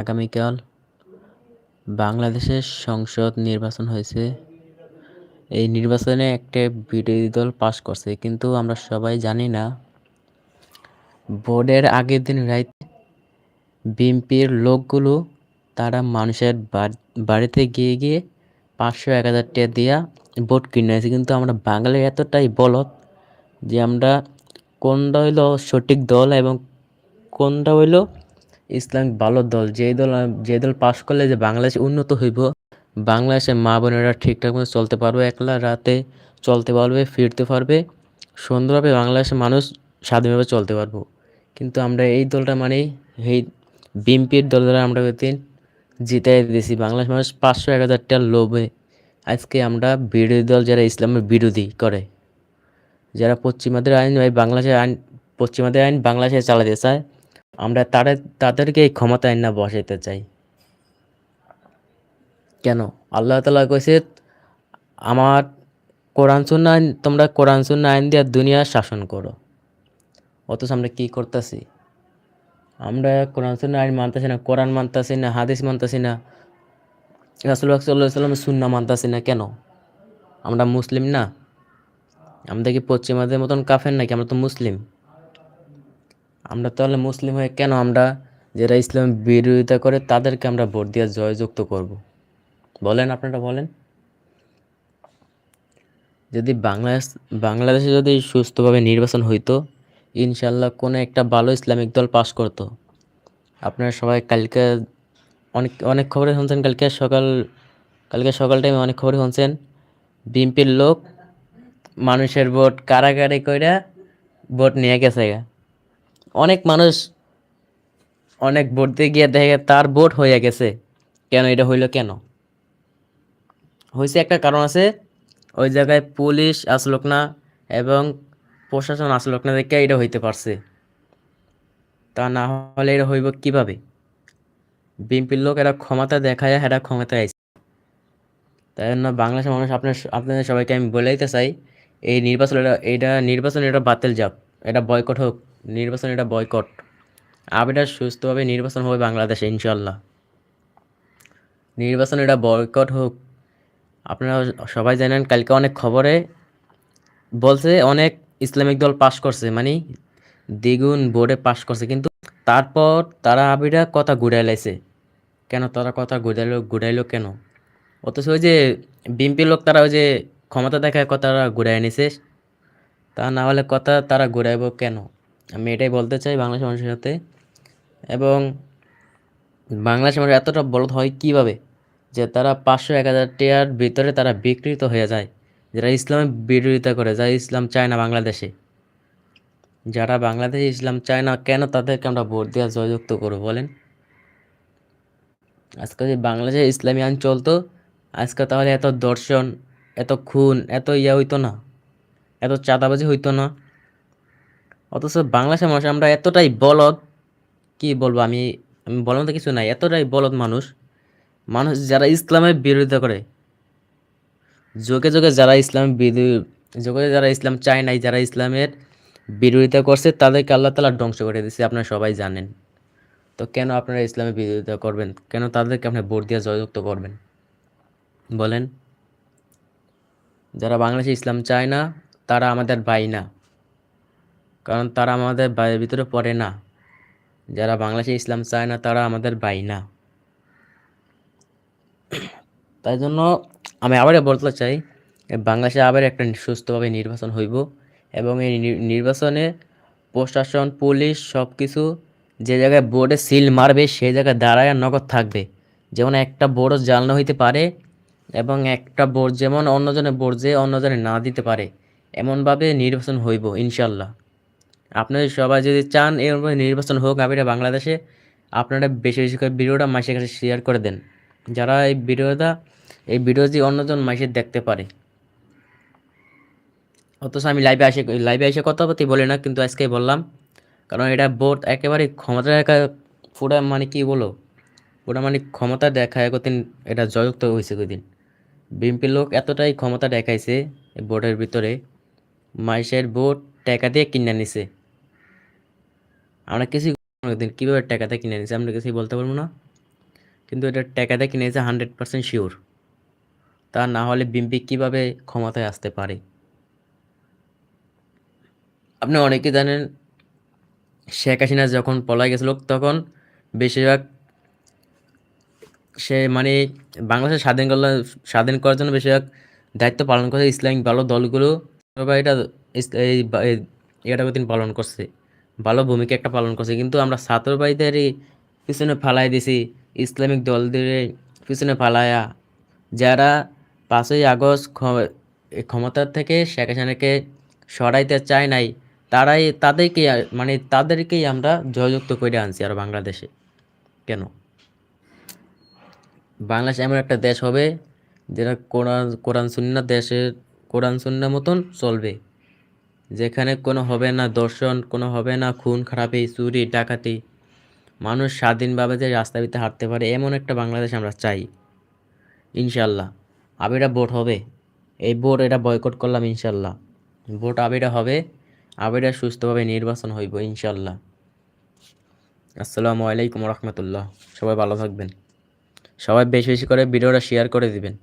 আগামীকাল বাংলাদেশের সংসদ নির্বাচন হয়েছে। এই নির্বাচনে একটা বিরোধী দল পাশ করছে, কিন্তু আমরা সবাই জানি না। ভোটের আগের দিন রাইতে বিএনপির লোকগুলো, তারা মানুষের বাড়িতে গিয়ে গিয়ে পাঁচশো এক হাজার টাকা দিয়া ভোট কিনে আছে কিন্তু আমরা বাঙালি এতটাই বলত যে আমরা কোনটা হইল সঠিক দল এবং কোনটা হইল ইসলামিক ভালো দল যেই দল যে দল পাশ করলে যে বাংলাদেশ উন্নত হইব, বাংলাদেশের মা বোনেরা ঠিকঠাক মতো চলতে পারবে, একলা রাতে চলতে পারবে, ফিরতে পারবে, সুন্দরভাবে বাংলাদেশের মানুষ স্বাধীনভাবে চলতে পারব। কিন্তু আমরা এই দলটা মানে এই বিএনপির দল দ্বারা আমরা দিন জিতাই দিয়েছি। বাংলাদেশ মানুষ পাঁচশো এক হাজারটা লোভে আজকে আমরা বিরোধী দল যারা ইসলামের বিরোধী করে, যারা পশ্চিমাদের আইন বাংলাদেশের আইন, পশ্চিমাদের আইন বাংলাদেশে চালাতে চায় আমরা তাদের তাদেরকে এই ক্ষমতা না বসাইতে চাই। কেন? আল্লাহ তালা কইছে, আমার কোরআন শূন্য আইন তোমরা কোরআন শূন্য আইন দিয়ে দুনিয়া শাসন করো। অথচ আমরা কী করতেছি? আমরা কোরআন শূন্য আইন মানতেছি না, কোরআন মানতেছি না, হাদিস মানতেছি না রাসুল্লাহ সাল্লাহ সুন্না মানতেছি না, কেন? আমরা মুসলিম না? আমরা কি পশ্চিমাদের মতন কাফের নাকি? আমরা তো মুসলিম। আমরা তাহলে মুসলিম হয়ে কেন আমরা যারা ইসলাম বিরোধিতা করে তাদেরকে আমরা ভোট দিয়ে জয়যুক্ত করব? বলেন আপনারা, বলেন। যদি বাংলাদেশ, বাংলাদেশে যদি সুস্থভাবে নির্বাচন হইতো ইনশাল্লাহ কোনো একটা ভালো ইসলামিক দল পাশ করতো। আপনারা সবাই কালকে অনেক অনেক খবরে শুনছেন, কালকে সকাল কালকে সকাল টাইমে অনেক খবরে শুনছেন, বিএনপির লোক মানুষের ভোট কারাগারি কইরা ভোট নিয়ে গেছে অনেক মানুষ অনেক ভোট দিয়ে গিয়ে দেখে তার ভোট হয়ে গেছে। কেন এটা হইল কেন? হয়েছে একটা কারণ আছে, ওই জায়গায় পুলিশ আসলোক না এবং প্রশাসন আসলোক না দেখে এটা হইতে পারছে। তা না হলে এটা হইব কীভাবে? বিএনপির লোক এরা ক্ষমতা দেখায়, এরা ক্ষমতা আইছে। তাই জন্য বাংলাদেশের মানুষ আপনার আপনাদের সবাইকে আমি বলে দিতে চাই, এই নির্বাচন এটা এটা নির্বাচন এটা বাতিল যাক, এটা বয়কট হোক। নির্বাচন এটা বয়কট আবেটা সুস্থভাবে নির্বাচন হবে বাংলাদেশে ইনশাল্লাহ নির্বাচন এটা বয়কট হোক, আপনারা সবাই জানেন, কালকে অনেক খবরে বলছে অনেক ইসলামিক দল পাশ করছে মানে দ্বিগুণ বোর্ডে পাশ করছে, কিন্তু তারপর তারা আবিরা কথা ঘুরাই লাইছে। কেন তারা কথা ঘুরাইলো ঘুরাইলো কেন? অথচ ওই যে বিএনপির লোক তারা ওই যে ক্ষমতা দেখায় কথা ঘুরাই নিছে, তা না হলে কথা তারা ঘুরাইব কেন? আমি এটাই বলতে চাই বাংলাদেশ মানুষের সাথে। এবং বাংলাদেশ মানুষ এতটা বলদ হয় কীভাবে যে তারা পাঁচশো এক হাজার টিয়ার ভিতরে তারা বিকৃত হয়ে যায়? যারা ইসলামের বিরোধিতা করে, যারা ইসলাম চায় না বাংলাদেশে। যারা বাংলাদেশে ইসলাম চায় না, কেন তাদেরকে আমরা ভোট দেওয়া জয়যুক্ত করব বলেন? আজকে যদি বাংলাদেশে ইসলামী আইন চলতো আজকে তাহলে এত দর্শন, এত খুন, এত ইয়া হইতো না, এত চাঁদাবাজি হইতো না। অথচ বাংলাদেশের মানুষ আমরা এতটাই বলদ, কি বলব আমি আমি বলার মতো কিছু নাই, এতটাই বলদ মানুষ। মানুষ যারা ইসলামের বিরোধিতা করে, যোগে যোগে যারা ইসলামের যোগে যারা ইসলাম চায় নাই, যারা ইসলামের বিরোধিতা করছে, তাদেরকে আল্লাহ তালা ধ্বংস করে দিচ্ছে আপনারা সবাই জানেন। তো কেন আপনারা ইসলামের বিরোধিতা করবেন? কেন তাদেরকে আপনি ভোট দিয়ে জয়যুক্ত করবেন? বলেন। যারা বাংলাদেশে ইসলাম চায় না, তারা আমাদের ভাই না। কারণ তারা আমাদের ভিতরে পড়ে না। যারা বাংলাদেশে ইসলাম চায় না, তারা আমাদের ভাই না। তাই জন্য আমি আবার বলতে চাই, বাংলাদেশে আবার একটা সুস্থভাবে নির্বাচন হইব এবং এই নির্বাচনে প্রশাসন, পুলিশ সব কিছু যে জায়গায় বোর্ডে সিল মারবে, সেই জায়গায় দাঁড়ায় নগদ থাকবে। যেমন একটা বোর্ডও জালনা হইতে পারে এবং একটা বোর্ড, যেমন অন্যজনের বোর্ড যে অন্যজনে না দিতে পারে, এমনভাবে নির্বাচন হইব ইনশাল্লাহ আপনারা সবাই যদি চান এরকম নির্বাচন হোক আবিরা বাংলাদেশে, আপনারা বেশি বেশি করে ভিডিওটা মাসের কাছে শেয়ার করে দেন। যারা এই ভিডিওটা, এই ভিডিওটি অন্যজন মাসের দেখতে পারে। অথচ আমি লাইভে আসে লাইভে এসে কথা বলতে বলি না, কিন্তু আজকে বললাম, কারণ এটা বোর্ড একেবারে ক্ষমতা দেখা, পুরা মানে কি বলো পুরা মানে ক্ষমতা দেখায় কদিন এটা জয়যুক্ত হয়েছে কদিন বিএনপির লোক এতটাই ক্ষমতা দেখাইছে বোর্ডের ভিতরে মাইসের বোর্ড টাকা দিয়ে কিনে নিছে। আমরা কিছু কীভাবে টাকাতে কিনে নিছে আমরা কিছুই বলতে পারব না। কিন্তু এটা টাকাতে কিনেছে হান্ড্রেড পার্সেন্ট শিওর। তা না হলে বিএনপি কীভাবে ক্ষমতায় আসতে পারে? আপনি অনেকে জানেন, শেখ হাসিনা যখন পলাই গেছিল, তখন বেশিরভাগ সে মানে বাংলাদেশের স্বাধীন করলে, স্বাধীন করার জন্য বেশিরভাগ দায়িত্ব পালন করে ইসলামিক ভালো দলগুলো। বা এটা এটা পালন করছে। ভালো ভূমিকা একটা পালন করছে। কিন্তু আমরা ছাত্র ভাইদেরই পিছনে ফালাই দিছি, ইসলামিক দলদের পিছনে ফালায়া। যারা পাঁচই আগস্ট ক্ষ- ক্ষমতার থেকে শেখ হাসিনাকে সরাইতে চায় নাই, তারাই তাদেরকেই মানে তাদেরকেই আমরা জয়যুক্ত করে আনছি আর বাংলাদেশে। কেন? বাংলাদেশ এমন একটা দেশ হবে যেটা কোরআন কোরআন সুন্না দেশের, কোরআন সুন্না মতন চলবে। যেখানে কোনো হবে না দর্শন, কোনো হবে না খুন, খারাপি, চুরি, ডাকাতি। মানুষ স্বাধীনভাবে যে রাস্তা ভিতরে হাঁটতে পারে, এমন একটা বাংলাদেশ আমরা চাই। ইনশাল্লাহ আবিরা ভোট হবে। এই ভোট এটা বয়কট করলাম ইনশাল্লাহ ভোট আবিরা হবে। আবিরা সুস্থভাবে নির্বাচন হইব ইনশাল্লাহ আসসালামু আলাইকুম রহমতুল্লাহ। সবাই ভালো থাকবেন। সবাই বেশি বেশি করে ভিডিওটা শেয়ার করে দিবেন।